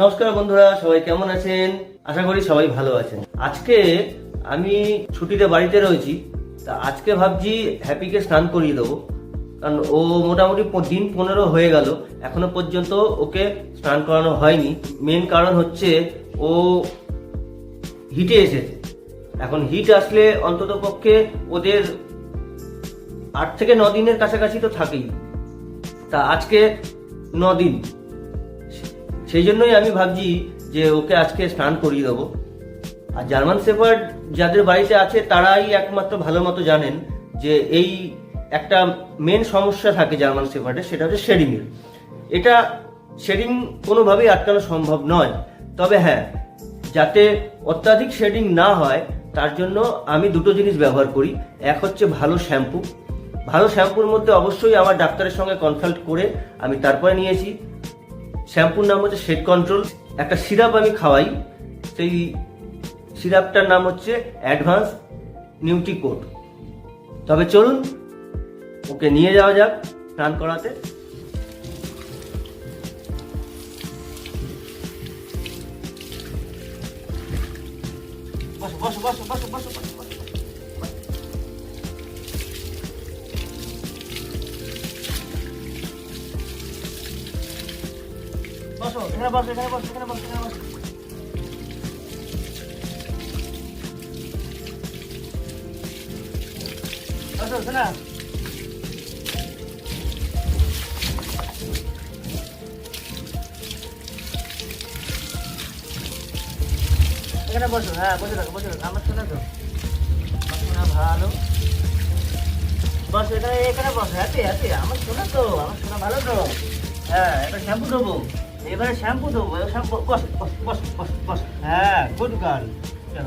নমস্কার বন্ধুরা, সবাই কেমন আছেন? আশা করি সবাই ভালো আছেন। আজকে আমি ছুটিতে বাড়িতে রয়েছি, তা আজকে ভাবছি হ্যাপিকে স্নান করিয়ে দেবো। কারণ ও মোটামুটি দিন পনেরো হয়ে গেল, এখনও পর্যন্ত ওকে স্নান করানো হয়নি। মেন কারণ হচ্ছে ও হিটে এসেছে। এখন হিট আসলে অন্তত পক্ষে ওদের আট থেকে ন দিনের কাছাকাছি তো থাকেই। তা আজকে ন দিন। সেই জন্যই আমি ভাবছি যে ওকে আজকে স্নান করিয়ে দেবো। আর জার্মান শেফার্ড যাদের বাড়িতে আছে, তারাই একমাত্র ভালো মতো জানেন যে এই একটা মেন সমস্যা থাকে জার্মান শেফার্ডের সেটা হচ্ছে শেডিংয়ের এটা শেডিং কোনোভাবেই আটকানো সম্ভব নয়। তবে হ্যাঁ যাতে অত্যাধিক শেডিং না হয়, তার জন্য আমি দুটো জিনিস ব্যবহার করি। এক হচ্ছে ভালো শ্যাম্পু। ভালো শ্যাম্পুর মধ্যে অবশ্যই আমার ডাক্তারের সঙ্গে কনসাল্ট করে আমি তারপরে নিয়েছি। শ্যাম্পুর নাম হচ্ছে শেড কন্ট্রোল একটা সিরাপ আমি খাওয়াই, সেই সিরাপটার নাম হচ্ছে অ্যাডভান্স নিউট্রিকোট তবে চলুন, ওকে নিয়ে যাওয়া যাক স্নান করাতে। বসো বসো বসো বসো বসো। এখানে বসো হ্যাঁ বসে রাখো বসে রাখো আমার শোনা তো আমার শোনা ভালো। বসো, এখানে এখানে বসো হ্যাপি হ্যাপি আমার শোনা তো, আমার শোনা ভালো তো। হ্যাঁ এবার শ্যাম্পু দেবো। এবারে শ্যাম্পু দেবো হ্যাঁ গুড গার্ল।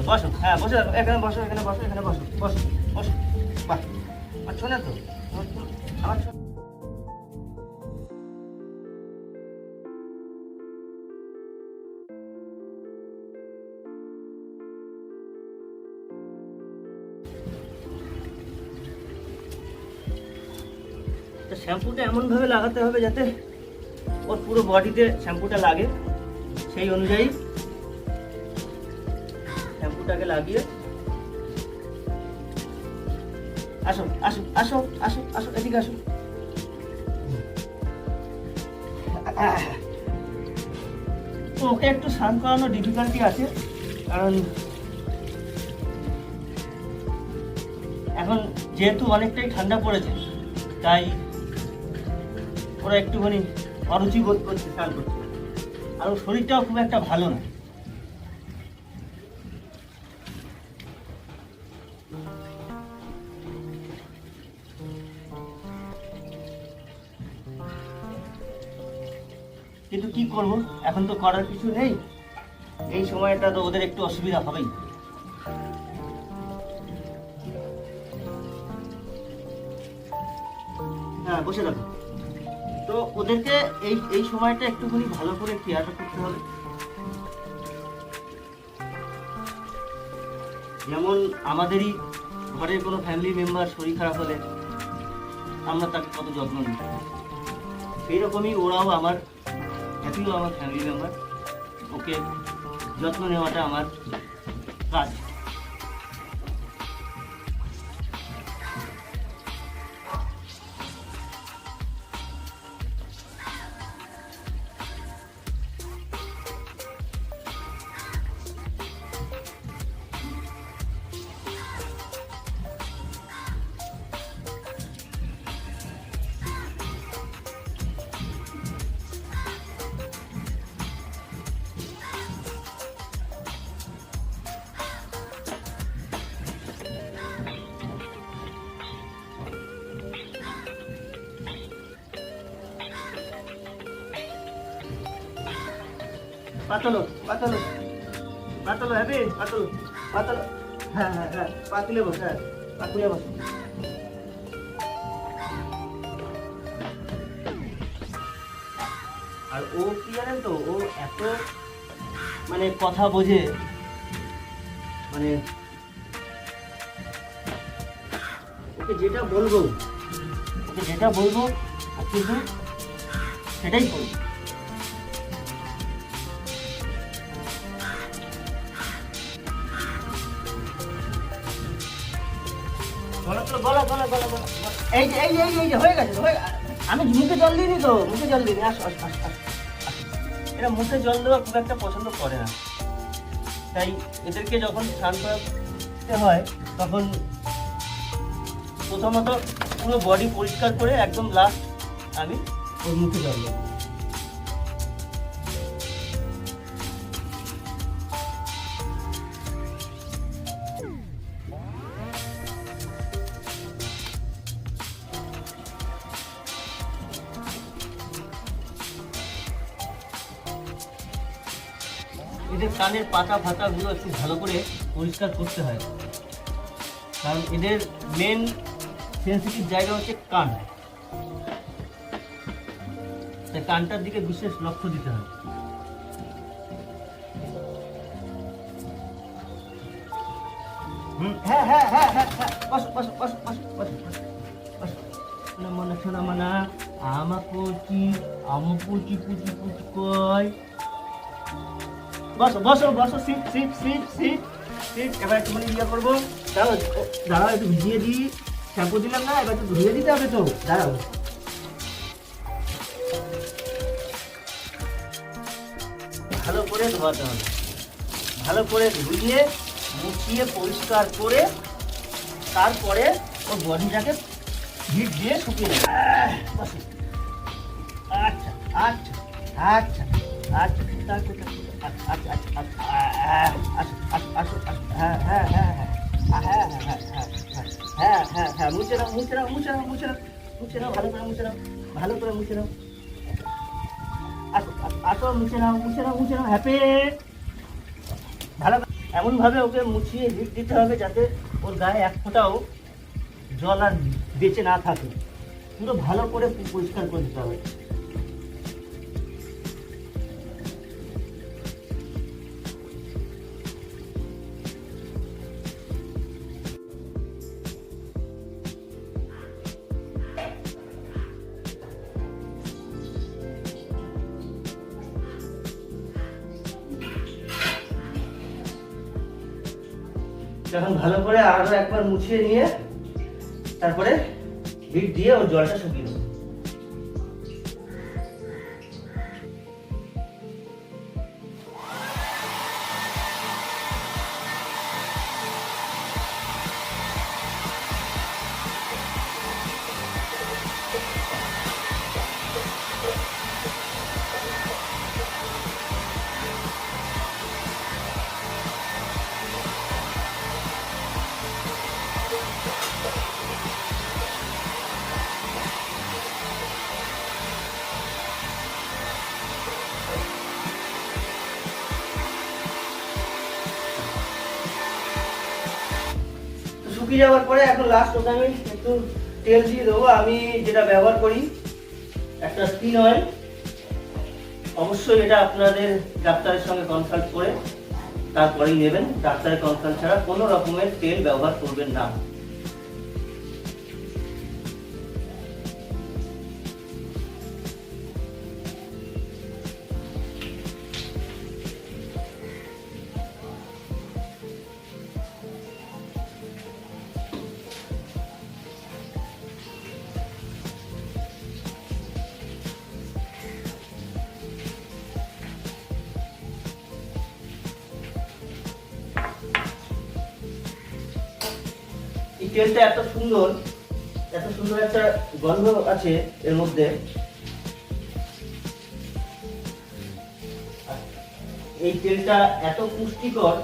বসো। হ্যাঁ বসে রাখো এখানে বসো এখানে বসো এখানে বসো বসো বসো। শোনা। তো শ্যাম্পুটা এমনভাবে লাগাতে হবে যাতে ওর পুরো বডিতে শ্যাম্পুটা লাগে। সেই অনুযায়ী শ্যাম্পুটাকে লাগিয়ে আসো আসো আসো আসো আসো, এদিকে আসো। ওকে একটু স্নান করানো ডিফিকাল্টি আছে, কারণ এখন যেহেতু অনেকটাই ঠান্ডা পড়েছে, তাই ওরা একটুখানি অরুচি বোধ করছে, স্নান করছে। আর ওর শরীরটাও খুব একটা ভালো না। কিন্তু কি করব? এখন তো করার কিছু নেই। এই সময়টা তো ওদের একটু অসুবিধা হবেই। হ্যাঁ বসে তো ওদেরকে এই এই সময়টা একটুখানি ভালো করে কেয়ার করতে হবে। যেমন আমাদেরই ঘরের কোনো ফ্যামিলি মেম্বার শরীর খারাপ হলে আমরা তাকে কত যত্ন নিই। সেই রকমই ওরাও আমার হ্যাপিও আমার ফ্যামিলি মেম্বার ওকে যত্ন নেওয়াটা আমার কাজ। পাতলো পাতলো। পাতলো হ্যাপি পাতলো পাতলো। হ্যাঁ হ্যাঁ হ্যাঁ পাতুলে বস হ্যাঁ পাতুলে বস আর ও কি জানেন তো, ও এত মানে কথা বোঝে মানে ওকে যেটা বলব, ওকে যেটা বলব ও কিন্তু সেটাই করবে আমি মুখে জল দিইনি তো মুখে জল আসো আসো আসো, আসো। এরা মুখে জল দেওয়া খুব একটা পছন্দ করে না। তাই এদেরকে যখন স্নান করাতে হয় তখন প্রথমত পুরো বডি পরিষ্কার করে একদম লাস্ট আমি ওর মুখে জল দেবো। এদের কানের পাতা ফাতাগুলো একটু ভালো করে পরিষ্কার করতে হয়। কারণ এদের মেন সেন্সিটিভ জায়গা হচ্ছে কান। তাই কানটার দিকে বিশেষ লক্ষ্য দিতে হয়। হ্যাঁ হ্যাঁ হ্যাঁ হ্যাঁ হ্যাঁ মনা শোনা মনা আমা পুচি আমা পুচি পুচি পুচি কয়? বসো বসো বসো sit sit sit sit sit এবার একটু মানে ইয়ে করব। দাঁড়াও দাঁড়াও, একটু ভিজিয়ে দিই। শ্যাম্পু দিলাম না, এবার একটু ধুয়ে দিতে হবে তো। দাঁড়াও। ভালো করে ধোয়াতে হবে। ভালো করে ধুইয়ে মুছিয়ে, পরিষ্কার করে, তারপরে ওর বডিটাকে হিট দিয়ে শুকিয়ে বসো। আচ্ছা আচ্ছা আচ্ছা আচ্ছা আচ্ছা। হ্যাঁ হ্যাঁ হ্যাঁ মুছে মুছে মুছে মুছে ভালো করে মুছে ভালো করে মুছে মুছে মুছে ভালো এমনভাবে ওকে মুছিয়ে হিট দিতে হবে যাতে ওর গায়ে এক ফোঁটাও জল আর বেঁচে না থাকে পুরো ভালো করে পরিষ্কার করে দিতে হবে যখন ভালো করে আরও একবার মুছিয়ে নিয়ে তারপরে বিট দিয়ে ওর জলটা শুকিয়ে শুকিয়ে যাওয়ার পরে এখন লাস্ট ওকে আমি একটু তেল দিয়ে দেবো। আমি যেটা ব্যবহার করি, একটা স্কিন অয়েল অবশ্যই এটা আপনাদের ডাক্তারের সঙ্গে কনসাল্ট করে তারপরেই নেবেন। ডাক্তারের কনসাল্ট ছাড়া কোনো রকমের তেল ব্যবহার করবেন না। তেলটা এত সুন্দর এত সুন্দর একটা গন্ধ আছে এর মধ্যে। এই তেলটা এত পুষ্টিকর,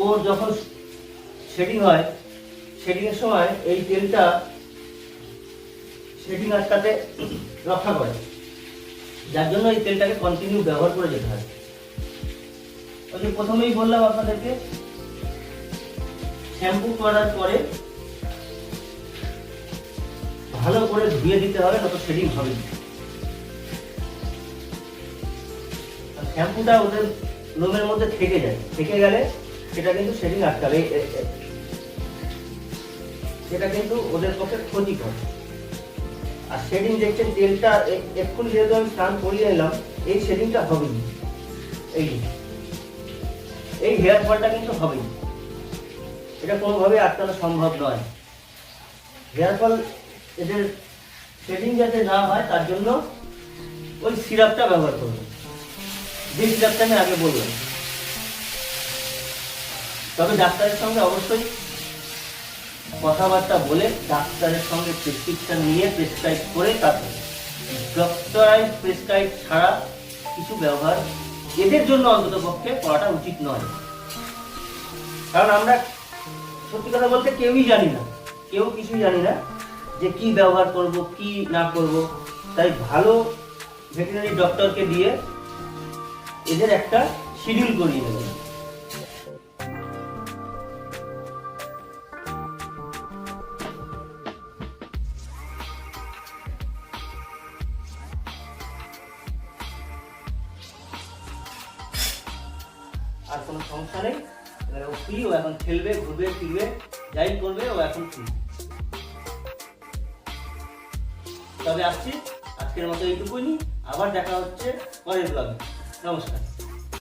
ও যখন শেডিং হয় শেডিং এর সময় এই তেলটা শেডিং আটকাতে রক্ষা করে। যার জন্য এই তেলটাকে কন্টিনিউ ব্যবহার করে যেতে হয়। প্রথমেই বললাম আপনাদেরকে শ্যাম্পু করার পরে ভালো করে ধুয়ে দিতে হবে নয়তো শেডিং হবে। শ্যাম্পুটা ওদের লোমের মধ্যে থেকে যায়। থেকে গেলে সেটা কিন্তু শেডিং আটকাবে সেটা কিন্তু ওদের পক্ষে ক্ষতিকর। আর শেডিং দেখছেন, তেলটা এক্ষুনি যেহেতু আমি স্নান করিয়ে এলাম, এই শেডিংটা হবেই। এই এই হেয়ার ফলটা কিন্তু হবেই। এটা কোনোভাবে আটকানো সম্ভব নয়। হেয়ার ফল এদের শেডিং যাতে না হয়, তার জন্য ওই সিরাপটা ব্যবহার করবে। যে সিরাপটা আমি আগে বললাম। তবে ডাক্তারের সঙ্গে অবশ্যই কথাবার্তা বলে ডাক্তারের সঙ্গে প্রেসক্রিপশন নিয়ে প্রেসক্রাইব করে তারপরে ডক্টরাইজ প্রেসক্রাইব ছাড়া কিছু ব্যবহার এদের জন্য অন্তত পক্ষে করাটা উচিত নয়। কারণ আমরা সত্যি কথা বলতে কেউই জানি না, কেউ কিছুই জানি না যে কি ব্যবহার করব, কি না করব। তাই ভালো ভেটেরিনারি ডক্টরকে দিয়ে এদের একটা শিডিউল করিয়ে দেবেন আর কোনো সমস্যা নেই? এবার ও ফ্রি ও এখন খেলবে, ঘুরবে, ফিরবে, যাই করবে, ও এখন ফ্রি তবে আসছি, আজকের মতো এইটুকুনি আবার দেখা হচ্ছে পরের ব্লগে নমস্কার।